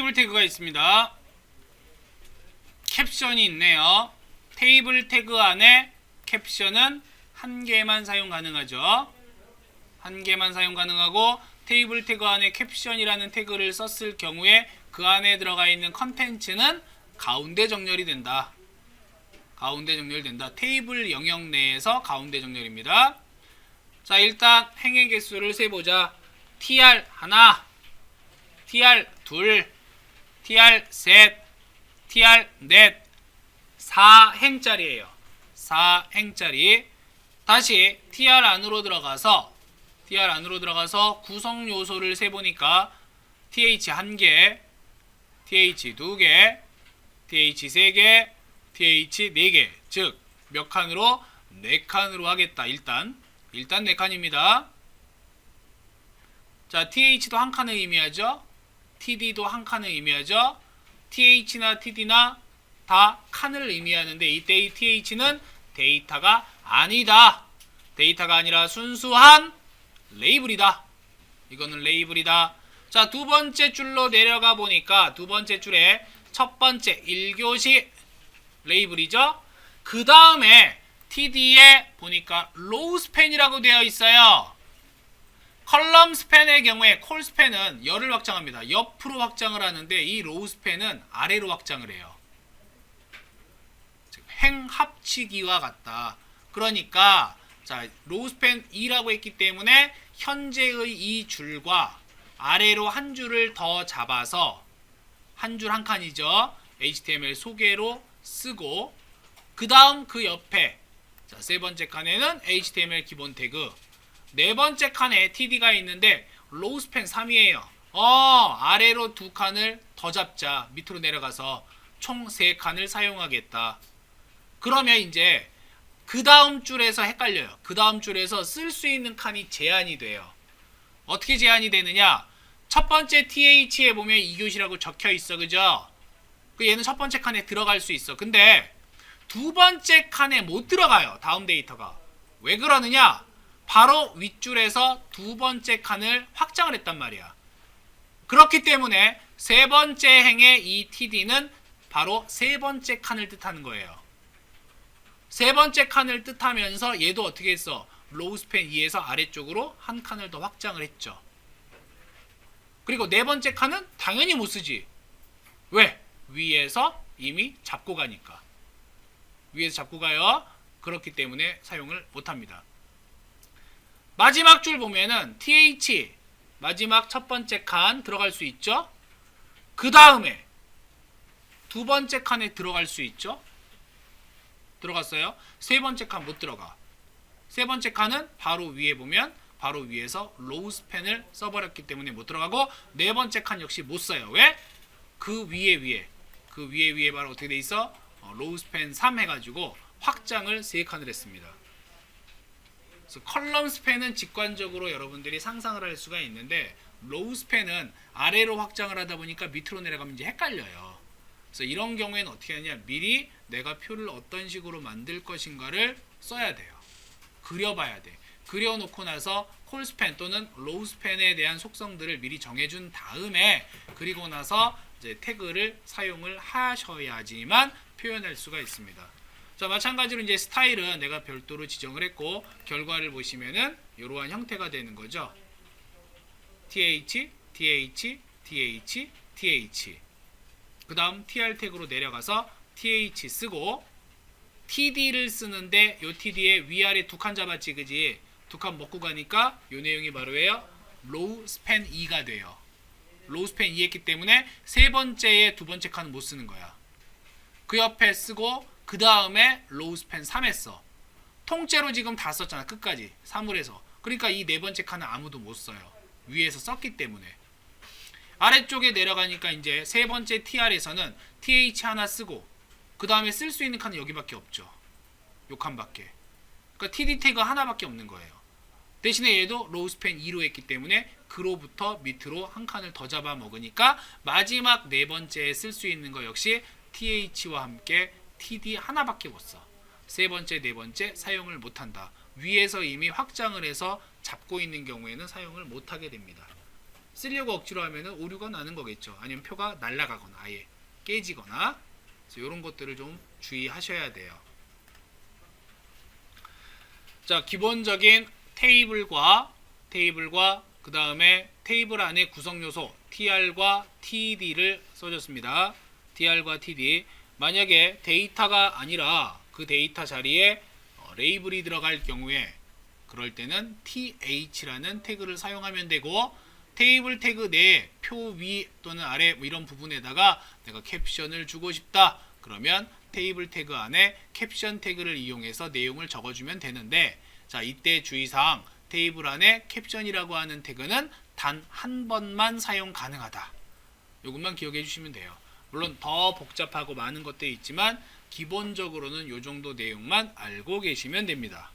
테이블 태그가 있습니다. 캡션이 있네요. 테이블 태그 안에 캡션은 한 개만 사용 가능하죠. 한 개만 사용 가능하고 테이블 태그 안에 캡션이라는 태그를 썼을 경우에 그 안에 들어가 있는 컨텐츠는 가운데 정렬이 된다. 가운데 정렬된다. 테이블 영역 내에서 가운데 정렬입니다. 자, 일단 행의 개수를 세보자. tr 하나, tr 둘, tr 셋, tr 넷, 4행짜리예요. 4행짜리. 다시 tr 안으로 들어가서 tr 안으로 들어가서 구성 요소를 세 보니까 th 한 개, th 두 개, th 세 개, th 네 개. 즉 몇 칸으로 네 칸으로 하겠다. 일단 일단 네 칸입니다. 자, th도 한 칸을 의미하죠. Td도 한 칸을 의미하죠. th나 td나 다 칸을 의미하는데 이때 이 th는 데이터가 아니다. 데이터가 아니라 순수한 레이블이다. 이거는 레이블이다. 자, 두 번째 줄로 내려가 보니까 두 번째 줄에 첫 번째 1교시 레이블이죠. 그 다음에 TD에 보니까 로우 스팬이라고 되어 있어요. 컬럼 스팬의 경우에 콜 스팬은 열을 확장합니다. 옆으로 확장을 하는데 이 로우 스팬은 아래로 확장을 해요. 즉, 행 합치기와 같다. 그러니까 자 로우 스팬 2라고 했기 때문에 현재의 이 줄과 아래로 한 줄을 더 잡아서 한 줄 한 칸이죠. HTML 소개로 쓰고 그 다음 그 옆에 자, 세 번째 칸에는 HTML 기본 태그 네 번째 칸에 TD가 있는데 로우 스팬 3이에요. 어, 아래로 두 칸을 더 잡자. 밑으로 내려가서 총 세 칸을 사용하겠다. 그러면 이제 그 다음 줄에서 헷갈려요. 그 다음 줄에서 쓸 수 있는 칸이 제한이 돼요. 어떻게 제한이 되느냐? 첫 번째 TH에 보면 2교시라고 적혀 있어. 그죠? 그 얘는 첫 번째 칸에 들어갈 수 있어. 근데 두 번째 칸에 못 들어가요. 다음 데이터가. 왜 그러느냐? 바로 윗줄에서 두 번째 칸을 확장을 했단 말이야. 그렇기 때문에 세 번째 행의 이 TD는 바로 세 번째 칸을 뜻하는 거예요. 세 번째 칸을 뜻하면서 얘도 어떻게 했어? 로우 스팬 2에서 아래쪽으로 한 칸을 더 확장을 했죠. 그리고 네 번째 칸은 당연히 못 쓰지. 왜? 위에서 이미 잡고 가니까. 위에서 잡고 가요. 그렇기 때문에 사용을 못 합니다. 마지막 줄 보면은 th 마지막 첫 번째 칸 들어갈 수 있죠. 그 다음에 두 번째 칸에 들어갈 수 있죠. 들어갔어요. 세 번째 칸 못 들어가. 세 번째 칸은 바로 위에 보면 바로 위에서 로우 스팬을 써버렸기 때문에 못 들어가고 네 번째 칸 역시 못 써요. 왜? 그 위에 위에 그 위에 위에 바로 어떻게 돼 있어? 어, 로우 스팬 3 해가지고 확장을 세 칸을 했습니다. 그래서 컬럼 스팬은 직관적으로 여러분들이 상상을 할 수가 있는데 로우 스팬은 아래로 확장을 하다 보니까 밑으로 내려가면 이제 헷갈려요. 그래서 이런 경우에는 어떻게 하냐? 미리 내가 표를 어떤 식으로 만들 것인가를 써야 돼요. 그려봐야 돼. 그려놓고 나서 콜 스팬 또는 로우 스팬에 대한 속성들을 미리 정해준 다음에 그리고 나서 이제 태그를 사용을 하셔야지만 표현할 수가 있습니다. 자 마찬가지로 이제 스타일은 내가 별도로 지정을 했고 결과를 보시면은 이러한 형태가 되는 거죠. th, th, th, th. 그 다음 tr 태그로 내려가서 th 쓰고 td를 쓰는데 요 td에 위아래 두 칸 잡았지 그지? 두 칸 먹고 가니까 요 내용이 바로 예요 로우 스팬 2가 돼요. 로우 스팬 2 했기 때문에 세 번째에 두 번째 칸은 못 쓰는 거야. 그 옆에 쓰고 그 다음에 로우 스팬 3 했어. 통째로 지금 다 썼잖아 끝까지 3을 해서. 그러니까 이 네 번째 칸은 아무도 못 써요. 위에서 썼기 때문에. 아래쪽에 내려가니까 이제 세 번째 TR에서는 TH 하나 쓰고 그 다음에 쓸 수 있는 칸은 여기밖에 없죠. 요 칸밖에. 그러니까 TD 태그 하나밖에 없는 거예요. 대신에 얘도 로우스팬 2로 했기 때문에 그로부터 밑으로 한 칸을 더 잡아 먹으니까 마지막 네 번째에 쓸 수 있는 거 역시 TH와 함께 TD 하나밖에 못 써. 세 번째, 네 번째 사용을 못 한다. 위에서 이미 확장을 해서 잡고 있는 경우에는 사용을 못 하게 됩니다. 쓰려고 억지로 하면은 오류가 나는 거겠죠. 아니면 표가 날아가거나 아예 깨지거나 이런 것들을 좀 주의하셔야 돼요. 자, 기본적인 테이블과 테이블과 그 다음에 테이블 안에 구성 요소 tr과 td를 써줬습니다. tr과 td 만약에 데이터가 아니라 그 데이터 자리에 어, 레이블이 들어갈 경우에 그럴 때는 th라는 태그를 사용하면 되고 테이블 태그 내표위 또는 아래 뭐 이런 부분에다가 내가 캡션을 주고 싶다. 그러면 테이블 태그 안에 캡션 태그를 이용해서 내용을 적어주면 되는데 자 이때 주의사항 테이블 안에 캡션이라고 하는 태그는 단 한 번만 사용 가능하다. 이것만 기억해 주시면 돼요 물론 더 복잡하고 많은 것들이 있지만 기본적으로는 이 정도 내용만 알고 계시면 됩니다